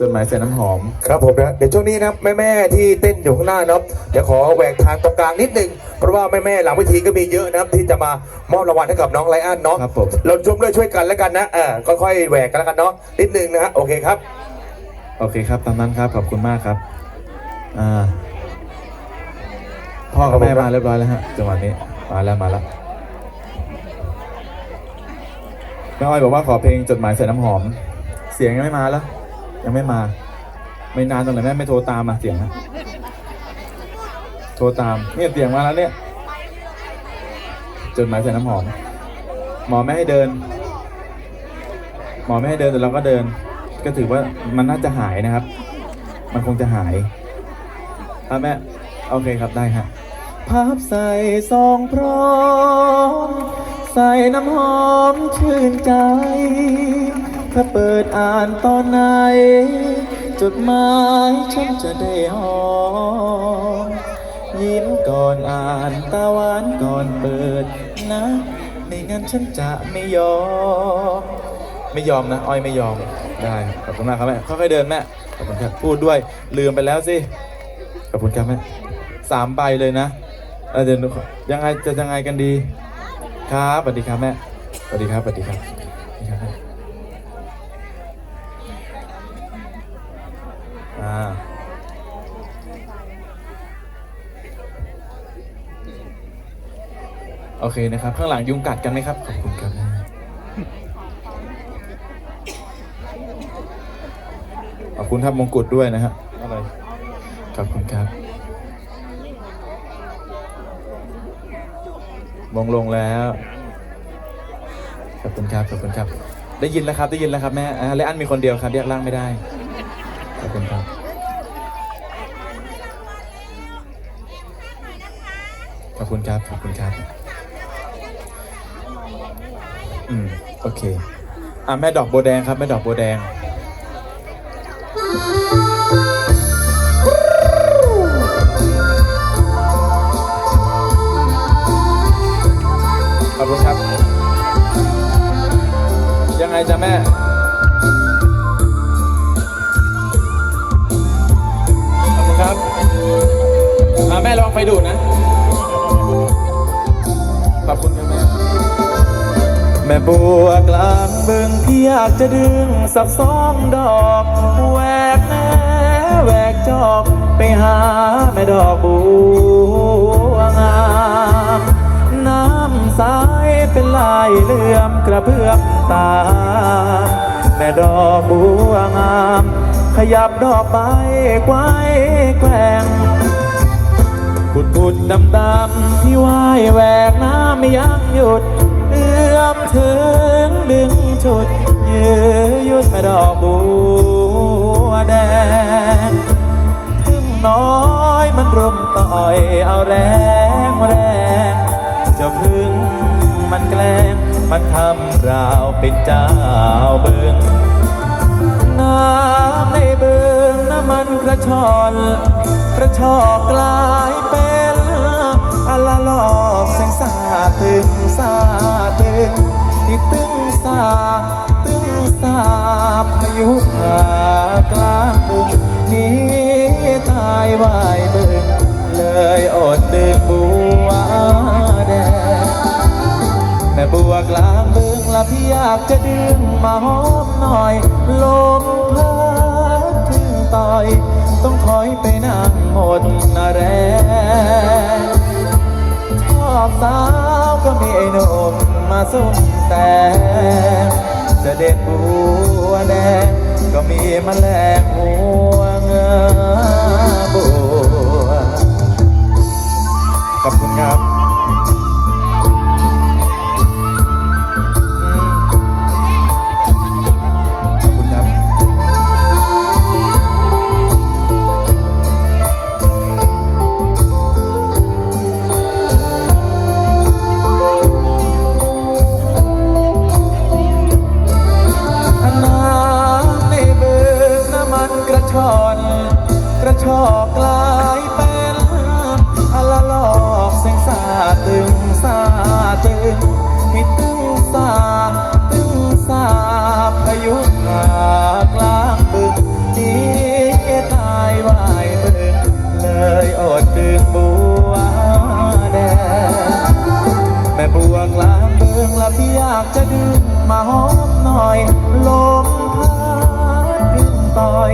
จดหมายใส่น้ำหอม ครับผมนะเดี๋ยวช่วงนี้นะแม่แม่ๆที่เต้นอยู่ข้างหน้าเนาะเดี๋ยวขอแหวกทางตรงกลางนิดนึงเพราะว่าแม่แม่ๆหลังเวทีก็มีเยอะนะครับที่จะมามอบรางวัลให้กับน้องไลอ้อนเนาะครับผม เราชมด้วยช่วยกันแล้วกันนะเออค่อยๆแหวกกันแล้วกันเนาะนิดนึงนะฮะโอเคครับ โอเคครับตามนั้นครับขอบคุณมากครับอ่าพ่อกับแม่มาเรียบร้อยแล้วฮะจังหวะนี้มาแล้วมาแล้วแม่อ้อยบอกว่าขอเพลงจดหมายใส่น้ำหอม เสียงยังไม่มาแล้ว ยังไม่มา ไม่นานตรงไหนแม่ไม่โทรตามมาเสียงนะโทรตามเนี่ยเสียงมาแล้วเนี่ยจดหมายใส่น้ำหอม หมอไม่ให้เดิน หมอไม่ให้เดินแต่เราก็เดิน ก็ถือว่ามันน่าจะหายนะครับ มันคงจะหายครับแม่โอเคครับได้ครับพับใส่ซองพร้อม ใส่น้ำหอมชื่นใจ ถ้าเปิดอ่านตอนไหน จดหมายฉันจะได้หอมยิ้มก่อนอ่านตาหวานก่อนเปิดนะ ไม่งั้นฉันจะไม่ยอม ไม่ยอมนะ อ้อยไม่ยอม ได้ขอบคุณมากครับแม่ค่อยๆเดินแม่ขอบคุณครับพูดด้วยลืมไปแล้วสิขอบคุณครับแม่สามใบเลยนะเออเดี๋ยวหนูขอยังไงจะยังไงกันดี ครับสวัสดีครับแม่สวัสดีครับสวัสดีครับ โอเคนะครับ ข้างหลังยุงกัดกันไหมครับ ขอบคุณครับแม่ขอบคุณครับมงกุฎด้วยนะฮะอะไรขอบคุณครับมงลงแล้ว ขอบคุณครับ ขอบคุณครับ ได้ยินแล้วครับ ได้ยินแล้วครับแม่อ่าและอันมีคนเดียวครับแยกร่างไม่ได้ ขอบคุณครับขอบคุณครับ ขอบคุณครับ อืมโอเคอ่าแม่ดอกโบวแดงครับ แม่ดอกโบวแดง ขอบคุณครับ ยังไงจ๊ะแม่ ขอบคุณครับอ่าแม่ลองไฟดูดนะ ขอบคุณครับ ม่แม่บัวกลางบึงพี่อยากจะดึงสักสองดอกแหวกแหนแหวกจอกไปหาแม่ดอกบัวงามน้ำใสเป็นลายเลื่อมกระเพื่อมตา แม่ดอกบัวงาม ขยับดอกใบไกวแกว่งบุดบุดดำดำที่ว่ายแหวกน้ำไม่ยั้งหยุด มถึงดึงชุดยื้อยุดแม่ดอกบัวแดงถึงน้อยมันรุมต่อยเอาแรงแรงจ้าพึ่งมันแกล้งมันทำราวเป็นเจ้าบึงน้ำในเบึงน้ำมันกระชอนกระชอกกลายเป็นอละลอกแส ตึงสาตึงที่ตึงสาตึงสาพายุหากลางบึงนี้ตายวายบึงเลยอดดึงบัวแดงแม่บัวกลางบึงละพี่อยากจะดึงมาหอมหน่อยลมพัดถึงต่อย ต้องถอยไปนั่งหมดนาแรง อบสาวก็มีไอ้หนุ่มมาสุ่มแต่จะเด็ดบัวแดงก็มีมแมลงหัวเงาบัวขอบคุณครับ บัวแดงแม่บัวกลางเบืองละพี่อยากจะดึงมาหอมหน่อยลมพัดพิ้งต่อย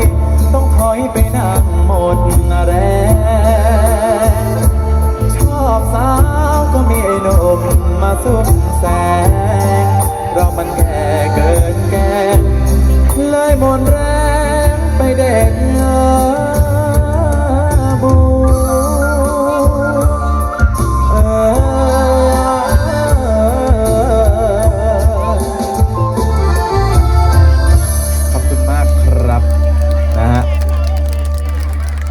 ต้องถอยไปนั่งหมดแรงชอบสาวก็มีไอ้หนุ่มมาซุ่มแซ